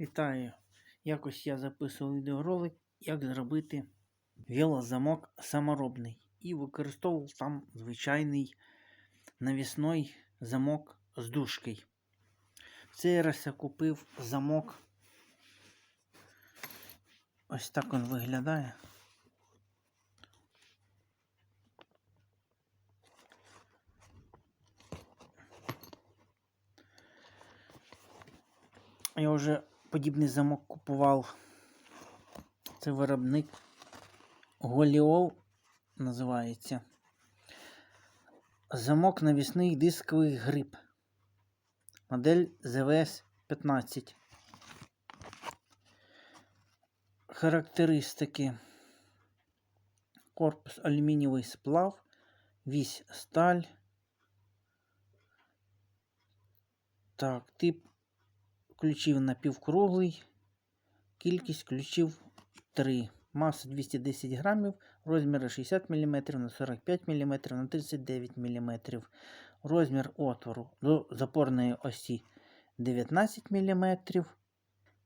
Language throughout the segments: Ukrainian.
Вітаю! Якось я записував відеоролик, як зробити велозамок саморобний. І використовував там звичайний навісний замок з дужкою. В цей раз я купив замок. Ось так він виглядає. Я вже подібний замок купував. Це виробник Голіол називається. Замок навісний дисковий гриб. Модель ZVS 15. Характеристики. Корпус алюмінієвий сплав, вісь сталь. Так, тип ключів напівкруглий, кількість ключів 3. Маса 210 грамів, розміри 60 мм на 45 мм на 39 мм. Розмір отвору до запорної осі 19 мм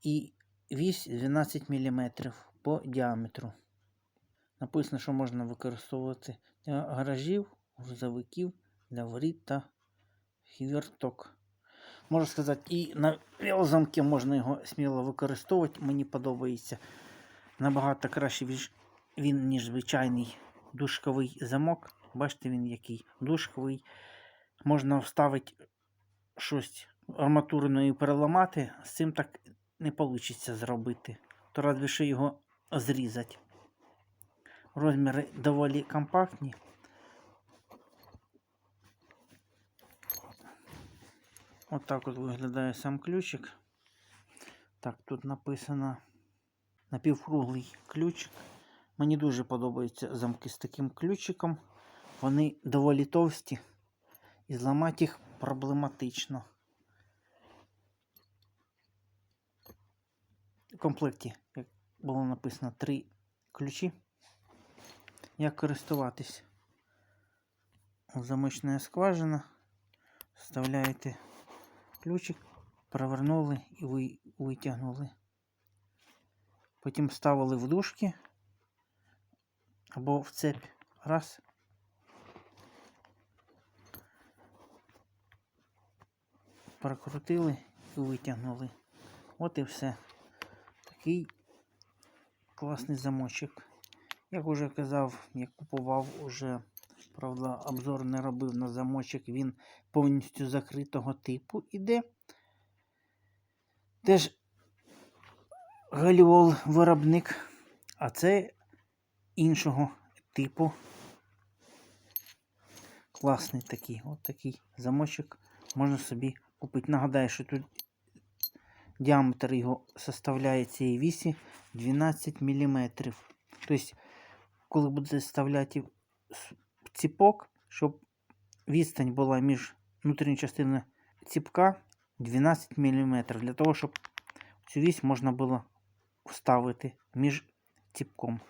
і вісь 12 мм по діаметру. Написано, що можна використовувати для гаражів, грузовиків, для воріт та хвірток. Можу сказати, і на велозамки можна його сміло використовувати. Мені подобається набагато краще він, ніж звичайний дужковий замок. Бачите, він який дужковий. Можна вставити щось арматурною і переламати. З цим так не вийде зробити. То разве що його зрізати. Розміри доволі компактні. От так от виглядає сам ключик. Так, тут написано напівкруглий ключик. Мені дуже подобаються замки з таким ключиком. Вони доволі товсті і зламати їх проблематично. В комплекті, як було написано, три ключі. Як користуватись? Замочна скважина. Вставляєте ключик, провернули і витягнули. Потім вставили в дужки або в цепь. Раз. Прокрутили і витягнули. От і все. Такий класний замочок. Як уже казав, я купував уже, правда, обзор не робив на замочок, він повністю закритого типу іде. Теж галіол виробник, а це іншого типу. Класний такий, от такий замочок можна собі купити. Нагадаю, що тут діаметр його составляє цієї вісі 12 мм. Тобто, коли будете вставляти ціпок, щоб відстань була між внутрішньою частиною ціпка 12 мм. Для того, щоб цю вісь можна було вставити між ціпком.